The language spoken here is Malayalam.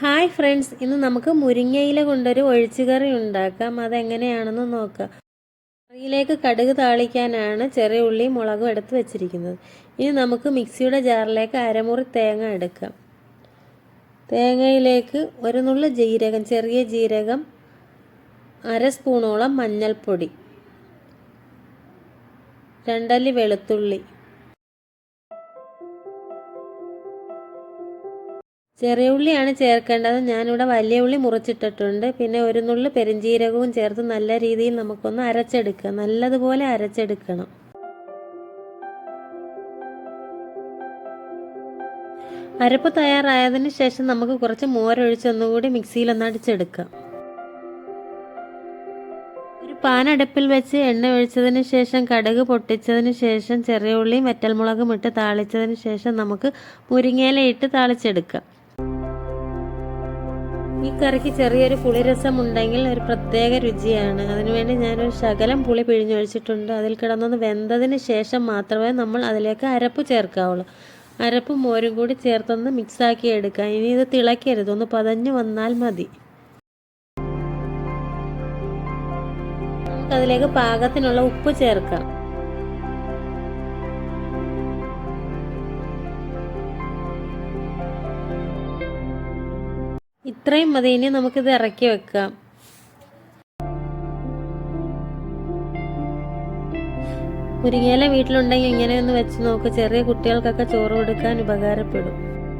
ഹായ് ഫ്രണ്ട്സ് ഇന്ന് നമുക്ക് മുരിങ്ങയില കൊണ്ടൊരു ഒഴിച്ചുകറി ഉണ്ടാക്കാം. അതെങ്ങനെയാണെന്ന് നോക്കാം. കറിയിലേക്ക് കടുക് താളിക്കാനാണ് ചെറിയ ഉള്ളിയും മുളകും എടുത്ത് വെച്ചിരിക്കുന്നത്. ഇനി നമുക്ക് മിക്സിയുടെ ജാറിലേക്ക് അരമുറി തേങ്ങ എടുക്കാം. തേങ്ങയിലേക്ക് ഒരു നുള്ളു ജീരകം ചെറിയ ജീരകം അര സ്പൂണോളം മഞ്ഞൾപ്പൊടി രണ്ടല്ലി വെളുത്തുള്ളി ചെറിയ ഉള്ളിയാണ് ചേർക്കേണ്ടത്. ഞാനിവിടെ വലിയ ഉള്ളി മുറിച്ചിട്ടിട്ടുണ്ട്. പിന്നെ ഒരു നുള്ളു പെരിഞ്ജീരകവും ചേർത്ത് നല്ല രീതിയിൽ നമുക്കൊന്ന് അരച്ചെടുക്കുക. നല്ലതുപോലെ അരച്ചെടുക്കണം. അരപ്പ് തയ്യാറായതിന് ശേഷം നമുക്ക് കുറച്ച് മോരൊഴിച്ച് ഒന്നുകൂടി മിക്സിയിൽ ഒന്ന് അടിച്ചെടുക്കാം. ഒരു പാനടുപ്പിൽ വെച്ച് എണ്ണ ഒഴിച്ചതിന് ശേഷം കടുക് പൊട്ടിച്ചതിന് ശേഷം ചെറിയ ഉള്ളിയും വറ്റൽമുളകും ഇട്ട് താളിച്ചതിന് ശേഷം നമുക്ക് മുരിങ്ങയില ഇട്ട് താളിച്ചെടുക്കാം. ഈ കറിക്ക് ചെറിയൊരു പുളിരസം ഉണ്ടെങ്കിൽ ഒരു പ്രത്യേക രുചിയാണ്. അതിനുവേണ്ടി ഞാനൊരു ശകലം പുളി പിഴിഞ്ഞൊഴിച്ചിട്ടുണ്ട്. അതിൽ കിടന്നൊന്ന് വെന്തതിന് ശേഷം മാത്രമേ നമ്മൾ അതിലേക്ക് അരപ്പ് ചേർക്കാവുള്ളൂ. അരപ്പും മോരും കൂടി ചേർത്തൊന്ന് മിക്സാക്കി എടുക്കാം. ഇനി ഇത് തിളക്കരുത് ഒന്ന് പതഞ്ഞു വന്നാൽ മതി. നമുക്കതിലേക്ക് പാകത്തിനുള്ള ഉപ്പ് ചേർക്കാം. ഇത്രയും മതി ഇനി നമുക്കിത് ഇറക്കി വെക്കാം. മുരിങ്ങയില വീട്ടിലുണ്ടെങ്കിൽ ഇങ്ങനെ ഒന്ന് വെച്ച് നോക്ക് ചെറിയ കുട്ടികൾക്കൊക്കെ ചോറ് കൊടുക്കാൻ ഉപകാരപ്പെടും.